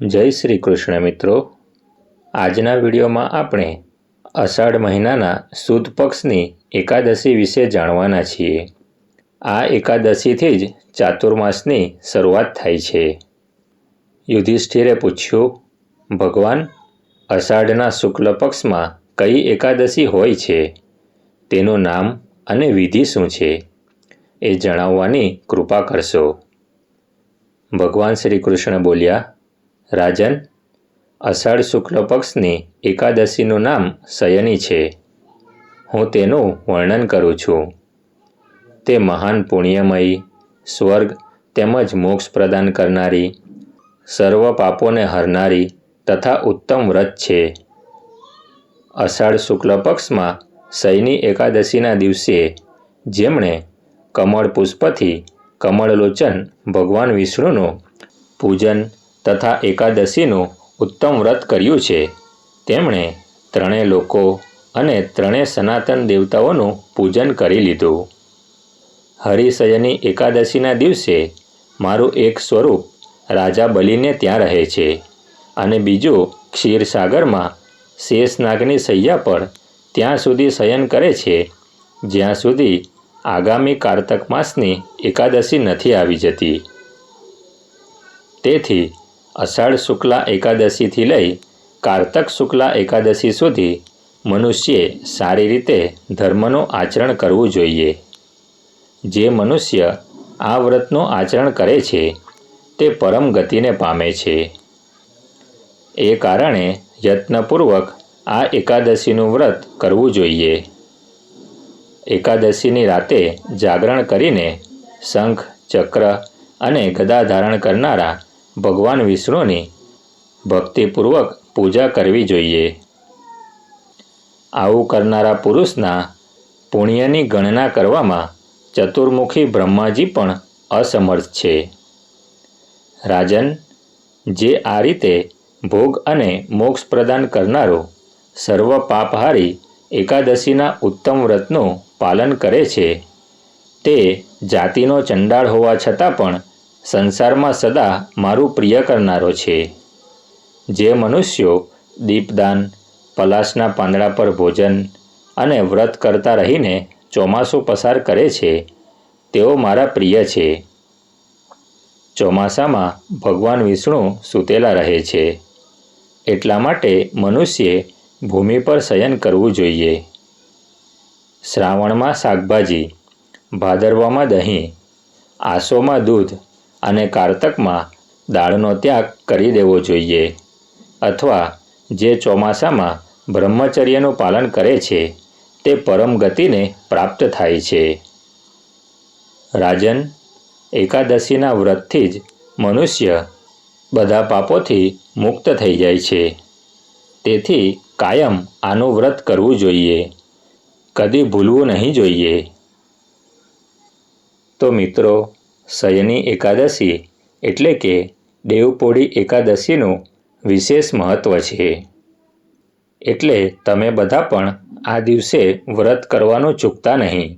જય શ્રી કૃષ્ણ મિત્રો. આજના વિડીયોમાં આપણે અષાઢ મહિનાના સુદ પક્ષની એકાદશી વિશે જાણવાના છીએ. આ એકાદશીથી જ ચાતુર્માસની શરૂઆત થાય છે. યુધિષ્ઠિરે પૂછ્યું, ભગવાન, અષાઢના શુક્લ પક્ષમાં કઈ એકાદશી હોય છે? તેનું નામ અને વિધિ શું છે? એ જણાવવાની કૃપા કરશો. ભગવાન શ્રી કૃષ્ણ બોલ્યા રાજન, અષાઢ શુક્લ પક્ષની એકાદશીનું નામ શયની છે. હું તેનું વર્ણન કરું છું. તે મહાન પુણ્યમયી, સ્વર્ગ તેમજ મોક્ષ પ્રદાન કરનારી, સર્વ પાપોને હરનારી તથા ઉત્તમ વ્રત છે. અષાઢ શુક્લ પક્ષમાં શયની એકાદશીના દિવસે જેમણે કમળ પુષ્પથી કમળલોચન ભગવાન વિષ્ણુનું પૂજન તથા એકાદશીનું ઉત્તમ વ્રત કર્યું છે. તેમણે ત્રણેય લોકો અને ત્રણેય સનાતન દેવતાઓનું પૂજન કરી લીધું. હરિશયની એકાદશીના દિવસે મારું એક સ્વરૂપ રાજા બલીને ત્યાં રહે છે અને બીજું ક્ષીરસાગરમાં શેષનાગની સૈયા પર ત્યાં સુધી શયન કરે છે, જ્યાં સુધી આગામી કારતક માસની એકાદશી નથી આવી જતી. તેથી અષાઢ શુક્લા એકાદશીથી લઈ કારતક શુક્લા એકાદશી સુધી મનુષ્યે સારી રીતે ધર્મનું આચરણ કરવું જોઈએ. જે મનુષ્ય આ વ્રતનું આચરણ કરે છે, તે પરમ ગતિને પામે છે. એ કારણે યત્નપૂર્વક આ એકાદશીનું વ્રત કરવું જોઈએ. એકાદશીની રાતે જાગરણ કરીને શંખ, ચક્ર અને ગદા ધારણ કરનારા ભગવાન વિષ્ણુની ભક્તિપૂર્વક પૂજા કરવી જોઈએ. આવું કરનારા પુરુષના પુણ્યની ગણના કરવામાં ચતુર્મુખી બ્રહ્માજી પણ અસમર્થ છે. રાજન, જે આ રીતે ભોગ અને મોક્ષ પ્રદાન કરનારો સર્વ પાપહારી એકાદશીના ઉત્તમ વ્રતનું પાલન કરે છે, તે જાતિનો ચંડાળ હોવા છતાં પણ સંસારમાં સદા મારું પ્રિય કરનારો છે. જે મનુષ્યો દીપદાન, પલાશના પાંદડા પર ભોજન અને વ્રત કરતા રહીને ચોમાસું પસાર કરે છે, તેઓ મારા પ્રિય છે. ચોમાસામાં ભગવાન વિષ્ણુ સૂતેલા રહે છે. એટલા માટે મનુષ્યે ભૂમિ પર શયન કરવું જોઈએ. શ્રાવણમાં શાકભાજી, ભાદરવામાં દહીં, આસોમાં દૂધ અને કારતકમાં દાળનો ત્યાગ કરી દેવો જોઈએ. અથવા જે ચોમાસામાં બ્રહ્મચર્યનું પાલન કરે છે, તે પરમ ગતિને પ્રાપ્ત થાય છે. રાજન, એકાદશીના વ્રતથી જ મનુષ્ય બધા પાપોથી મુક્ત થઈ જાય છે. તેથી કાયમ આનું વ્રત કરવું જોઈએ. કદી ભૂલવું નહીં જોઈએ. તો મિત્રો શયની એકાદશી એટલે કે દેવપોળી એકાદશીનું વિશેષ મહત્ત્વ છે. એટલે તમે બધા પણ આ દિવસે વ્રત કરવાનું ચૂકતા નહીં.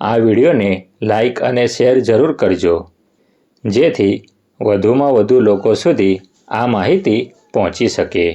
આ વિડીયોને લાઈક અને શેર જરૂર કરજો, જેથી વધુમાં વધુ લોકો સુધી આ માહિતી પહોંચી શકે.